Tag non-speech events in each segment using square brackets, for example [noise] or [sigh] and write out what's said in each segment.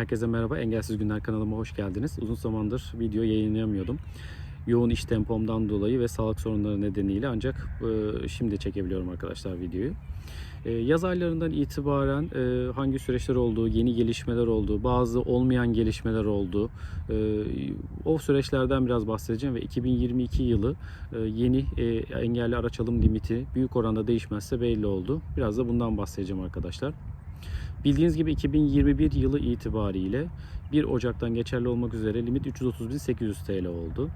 Herkese merhaba. Engelsiz Günler kanalıma hoş geldiniz. Uzun zamandır video yayınlayamıyordum. Yoğun iş tempomdan dolayı ve sağlık sorunları nedeniyle ancak e, şimdi çekebiliyorum arkadaşlar videoyu. E, yaz aylarından itibaren e, hangi süreçler olduğu, yeni gelişmeler olduğu, bazı olmayan gelişmeler olduğu, e, o süreçlerden biraz bahsedeceğim ve 2022 yılı e, yeni e, engelli araç alım limiti büyük oranda değişmezse belli oldu. Biraz da bundan bahsedeceğim arkadaşlar. Bildiğiniz gibi 2021 yılı itibariyle 1 Ocak'tan geçerli olmak üzere limit 330.800 TL oldu.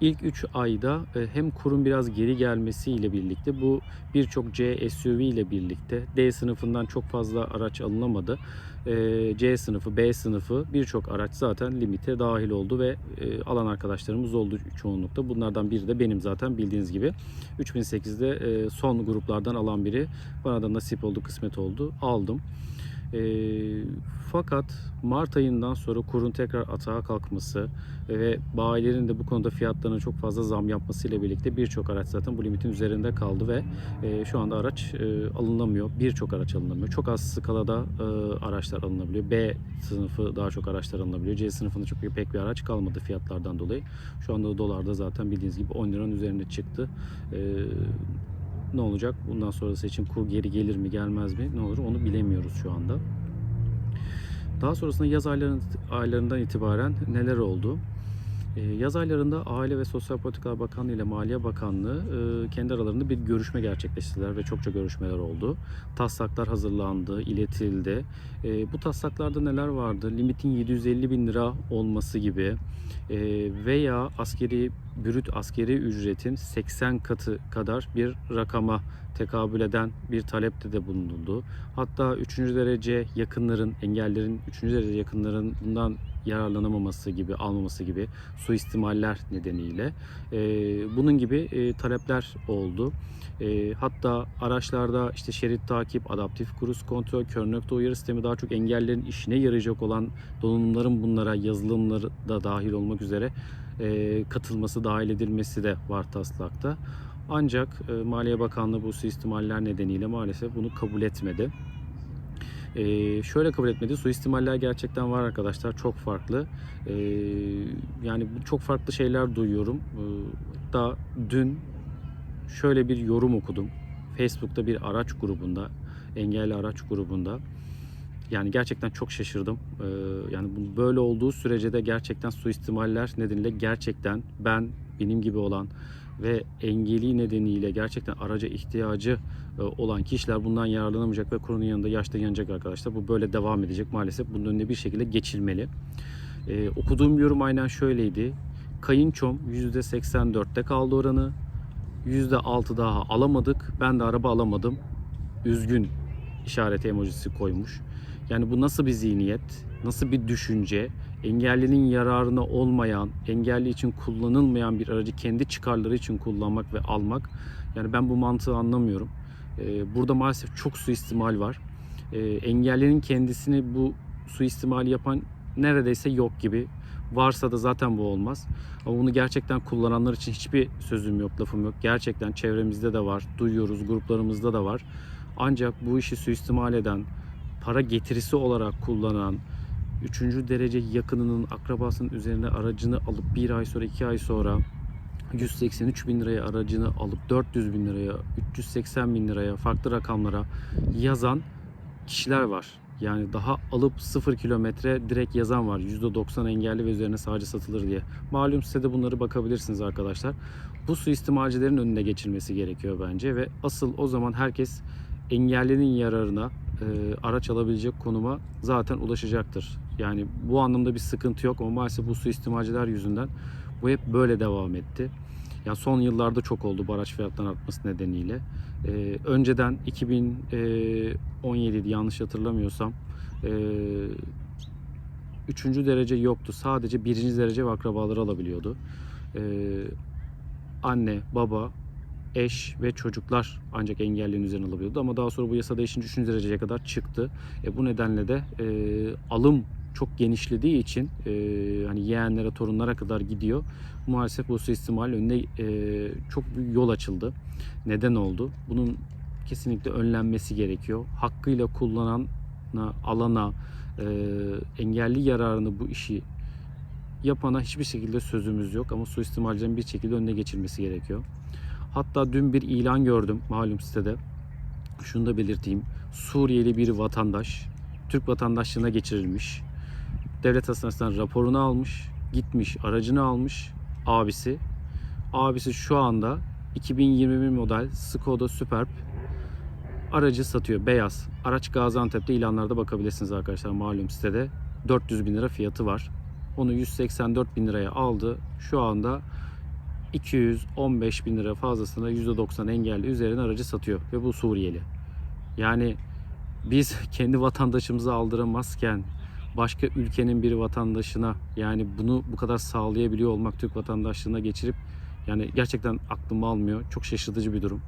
İlk 3 ayda e, hem kurun biraz geri gelmesiyle birlikte bu birçok C SUV ile birlikte D sınıfından çok fazla araç alınamadı. E, C sınıfı, B sınıfı birçok araç zaten limite dahil oldu ve e, alan arkadaşlarımız oldu çoğunlukta. Bunlardan biri de benim zaten bildiğiniz gibi. 3008'de e, son gruplardan alan biri. Bana da nasip oldu, kısmet oldu. Aldım. E, fakat Mart ayından sonra kurun tekrar atağa kalkması ve bayilerin de bu konuda fiyatlarına çok fazla zam yapmasıyla birlikte birçok araç zaten bu limitin üzerinde kaldı ve e, şu anda araç e, alınamıyor. Birçok araç alınamıyor. Çok az skalada e, araçlar alınabiliyor. B sınıfı daha çok araçlar alınabiliyor. C sınıfında çok pek bir araç kalmadı fiyatlardan dolayı. Şu anda dolarda zaten bildiğiniz gibi 10 liranın üzerinde çıktı. E, ne olacak? Bundan sonrası için kur geri gelir mi gelmez mi? Ne olur onu bilemiyoruz şu anda. Daha sonrasında yaz ayların, aylarından itibaren neler oldu? Ee, Yaz aylarında Aile ve Sosyal Politikalar Bakanlığı ile Maliye Bakanlığı e, kendi aralarında bir görüşme gerçekleştirdiler ve çokça görüşmeler oldu. Taslaklar hazırlandı, iletildi. E, Bu taslaklarda neler vardı? Limitin 750 bin lira olması gibi e, veya askeri brüt askeri ücretin 80 katı kadar bir rakama tekabül eden bir talepte de bulunuldu. Hatta 3. derece yakınların, engellerin 3. derece yakınların bundan yararlanamaması gibi, almaması gibi suistimaller nedeniyle e, bunun gibi e, talepler oldu. E, hatta araçlarda işte şerit takip, adaptif kruz kontrol, kör nokta uyarı sistemi daha çok engellerin işine yarayacak olan donanımların bunlara yazılımları da dahil olmak üzere e, katılması, dahil edilmesi de var taslakta. Ancak e, Maliye Bakanlığı bu suistimaller nedeniyle maalesef bunu kabul etmedi. Ee, şöyle kabul etmedi. Suistimaller gerçekten var arkadaşlar. Çok farklı. Ee, yani çok farklı şeyler duyuyorum. Ee, hatta dün şöyle bir yorum okudum. Facebook'ta bir araç grubunda, engelli araç grubunda. Yani gerçekten çok şaşırdım. Ee, yani böyle olduğu sürece de gerçekten suistimaller nedeniyle gerçekten ben benim gibi olan ve engeli nedeniyle gerçekten araca ihtiyacı e, olan kişiler bundan yararlanamayacak ve kurunun yanında yaşta yanacak arkadaşlar. Bu böyle devam edecek maalesef. Bunun önüne bir şekilde geçilmeli. Ee, okuduğum yorum aynen şöyleydi. Kayınçom %84'te kaldı oranı. %6 daha alamadık. Ben de araba alamadım. Üzgün işareti emojisi koymuş. Yani bu nasıl bir zihniyet? Nasıl bir düşünce? Engellinin yararına olmayan, engelli için kullanılmayan bir aracı kendi çıkarları için kullanmak ve almak. Yani ben bu mantığı anlamıyorum. Ee, burada maalesef çok suistimal var. Ee, engellinin kendisini bu suistimali yapan neredeyse yok gibi. Varsa da zaten bu olmaz. Ama bunu gerçekten kullananlar için hiçbir sözüm yok, lafım yok. Gerçekten çevremizde de var, duyuyoruz, gruplarımızda da var. Ancak bu işi suistimal eden, para getirisi olarak kullanan, üçüncü derece yakınının, akrabasının üzerine aracını alıp bir ay sonra, iki ay sonra 183 bin liraya aracını alıp 400 bin liraya, 380 bin liraya, farklı rakamlara yazan kişiler var. Yani daha alıp 0 kilometre direkt yazan var. %90 engelli ve üzerine sadece satılır diye. Malum size de bunları bakabilirsiniz arkadaşlar. Bu suistimalcilerin önüne geçilmesi gerekiyor bence ve asıl o zaman herkes engellinin yararına e, araç alabilecek konuma zaten ulaşacaktır. Yani bu anlamda bir sıkıntı yok ama maalesef bu suistimalciler yüzünden bu hep böyle devam etti. Ya son yıllarda çok oldu bu araç fiyatlarının artması nedeniyle. Ee, önceden 2017'di yanlış hatırlamıyorsam. Ee, üçüncü derece yoktu. Sadece birinci derece ve akrabaları alabiliyordu. Ee, anne, baba, eş ve çocuklar ancak engelliğin üzerine alabiliyordu. Ama daha sonra bu yasa değişince 3. dereceye kadar çıktı. E, bu nedenle de e, alım çok genişlediği için e, hani yeğenlere, torunlara kadar gidiyor. Maalesef bu suistimal önüne e, çok büyük yol açıldı. Neden oldu? Bunun kesinlikle önlenmesi gerekiyor. Hakkıyla kullanan alana, e, engelli yararını bu işi yapana hiçbir şekilde sözümüz yok ama suistimalcilerin bir şekilde önüne geçilmesi gerekiyor. Hatta dün bir ilan gördüm malum sitede. Şunu da belirteyim. Suriyeli bir vatandaş Türk vatandaşlığına geçirilmiş. Devlet hastanesinden raporunu almış. Gitmiş aracını almış abisi. Abisi şu anda 2021 model Skoda Superb aracı satıyor. Beyaz. Araç Gaziantep'te ilanlarda bakabilirsiniz arkadaşlar malum sitede. 400 bin lira fiyatı var. Onu 184 bin liraya aldı. Şu anda 215 bin lira fazlasına %90 engelli üzerine aracı satıyor. Ve bu Suriyeli. Yani biz [laughs] kendi vatandaşımıza aldıramazken başka ülkenin bir vatandaşına yani bunu bu kadar sağlayabiliyor olmak Türk vatandaşlığına geçirip yani gerçekten aklım almıyor. Çok şaşırtıcı bir durum.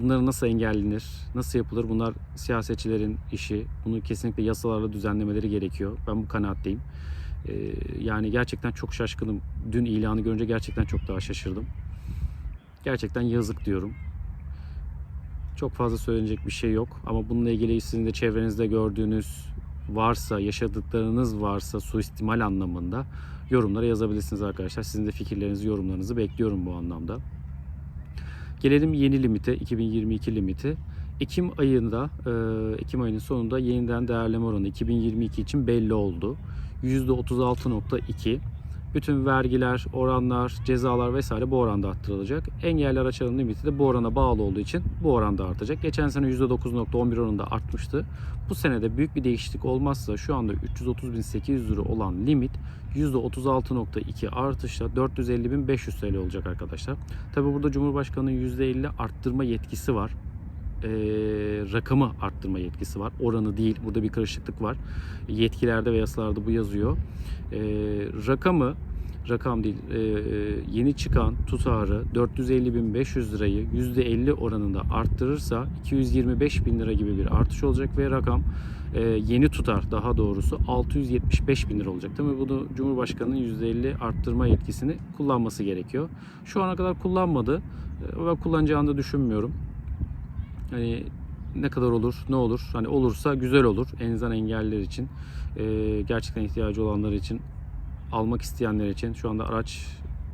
Bunları nasıl engellenir? Nasıl yapılır? Bunlar siyasetçilerin işi. Bunu kesinlikle yasalarla düzenlemeleri gerekiyor. Ben bu kanaatteyim. Ee, yani gerçekten çok şaşkınım. Dün ilanı görünce gerçekten çok daha şaşırdım. Gerçekten yazık diyorum. Çok fazla söylenecek bir şey yok. Ama bununla ilgili sizin de çevrenizde gördüğünüz varsa, yaşadıklarınız varsa suistimal anlamında yorumlara yazabilirsiniz arkadaşlar. Sizin de fikirlerinizi, yorumlarınızı bekliyorum bu anlamda. Gelelim yeni limite, 2022 limiti. Ekim ayında, e, Ekim ayının sonunda yeniden değerleme oranı 2022 için belli oldu. %36.2. Bütün vergiler, oranlar, cezalar vesaire bu oranda arttırılacak. Engelli araç alım limiti de bu orana bağlı olduğu için bu oranda artacak. Geçen sene %9.11 oranında artmıştı. Bu senede büyük bir değişiklik olmazsa şu anda 330.800 lira olan limit %36.2 artışla 450.500 TL olacak arkadaşlar. Tabi burada Cumhurbaşkanı'nın %50 arttırma yetkisi var e, rakamı arttırma yetkisi var. Oranı değil. Burada bir karışıklık var. Yetkilerde ve yasalarda bu yazıyor. E, rakamı rakam değil e, yeni çıkan tutarı 450.500 lirayı %50 oranında arttırırsa 225 bin lira gibi bir artış olacak ve rakam e, yeni tutar daha doğrusu 675 bin lira olacak. Tabii bunu Cumhurbaşkanı'nın %50 arttırma yetkisini kullanması gerekiyor. Şu ana kadar kullanmadı. E, Ben kullanacağını da düşünmüyorum. Hani ne kadar olur, ne olur? Hani olursa güzel olur. En azından engelliler için, e, gerçekten ihtiyacı olanlar için, almak isteyenler için. Şu anda araç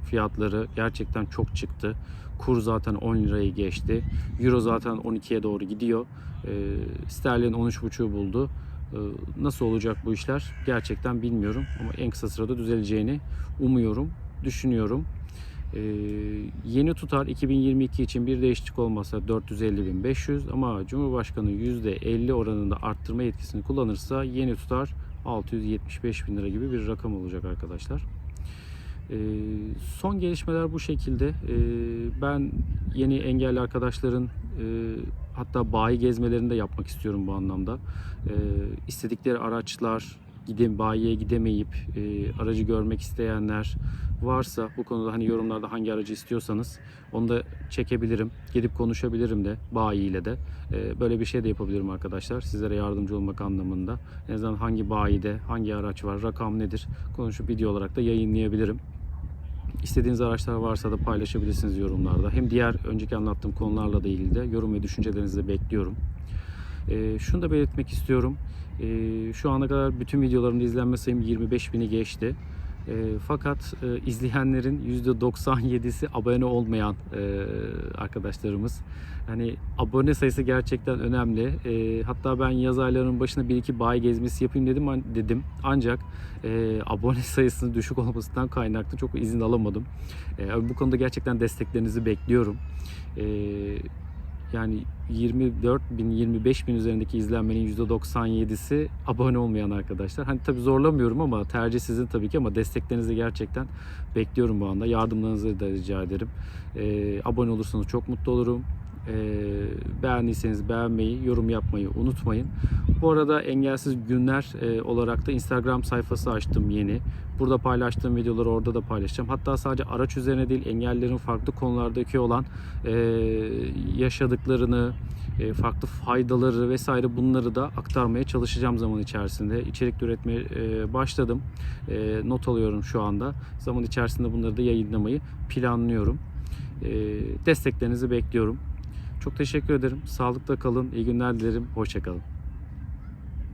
fiyatları gerçekten çok çıktı. Kur zaten 10 lirayı geçti. Euro zaten 12'ye doğru gidiyor. E, sterlin 13.5'u buldu. E, nasıl olacak bu işler? Gerçekten bilmiyorum. Ama en kısa sırada düzeleceğini umuyorum, düşünüyorum. Ee, yeni tutar 2022 için bir değişiklik olmazsa 450.500 ama Cumhurbaşkanı %50 oranında arttırma yetkisini kullanırsa yeni tutar 675 bin lira gibi bir rakam olacak arkadaşlar. Ee, son gelişmeler bu şekilde. Ee, ben yeni engelli arkadaşların e, hatta bayi gezmelerini de yapmak istiyorum bu anlamda. Ee, istedikleri araçlar, gidem bayiye gidemeyip e, aracı görmek isteyenler varsa bu konuda hani yorumlarda hangi aracı istiyorsanız onu da çekebilirim. Gelip konuşabilirim de bayiyle de. E, böyle bir şey de yapabilirim arkadaşlar. Sizlere yardımcı olmak anlamında. En azından hangi bayide, hangi araç var, rakam nedir konuşup video olarak da yayınlayabilirim. İstediğiniz araçlar varsa da paylaşabilirsiniz yorumlarda. Hem diğer önceki anlattığım konularla da ilgili de yorum ve düşüncelerinizi de bekliyorum. E, şunu da belirtmek istiyorum. E, şu ana kadar bütün videolarımda izlenme sayım 25 bini geçti. E, fakat e, izleyenlerin %97'si abone olmayan e, arkadaşlarımız. Hani abone sayısı gerçekten önemli. E, hatta ben yaz aylarının başına bir iki bay gezmesi yapayım dedim dedim. Ancak e, abone [laughs] sayısının düşük olmasından kaynaklı çok izin alamadım. E, bu konuda gerçekten desteklerinizi bekliyorum. E, yani 24 bin 25 bin üzerindeki izlenmenin %97'si abone olmayan arkadaşlar. Hani tabii zorlamıyorum ama tercih sizin tabii ki ama desteklerinizi gerçekten bekliyorum bu anda. Yardımlarınızı da rica ederim. Ee, abone olursanız çok mutlu olurum. Ee, beğendiyseniz beğenmeyi, yorum yapmayı unutmayın. Bu arada Engelsiz Günler e, olarak da Instagram sayfası açtım yeni. Burada paylaştığım videoları orada da paylaşacağım. Hatta sadece araç üzerine değil engellerin farklı konulardaki olan e, yaşadıklarını, e, farklı faydaları vesaire bunları da aktarmaya çalışacağım zaman içerisinde. İçerik üretmeye başladım. Not alıyorum şu anda. Zaman içerisinde bunları da yayınlamayı planlıyorum. Desteklerinizi bekliyorum. Çok teşekkür ederim. Sağlıkla kalın. İyi günler dilerim. Hoşçakalın.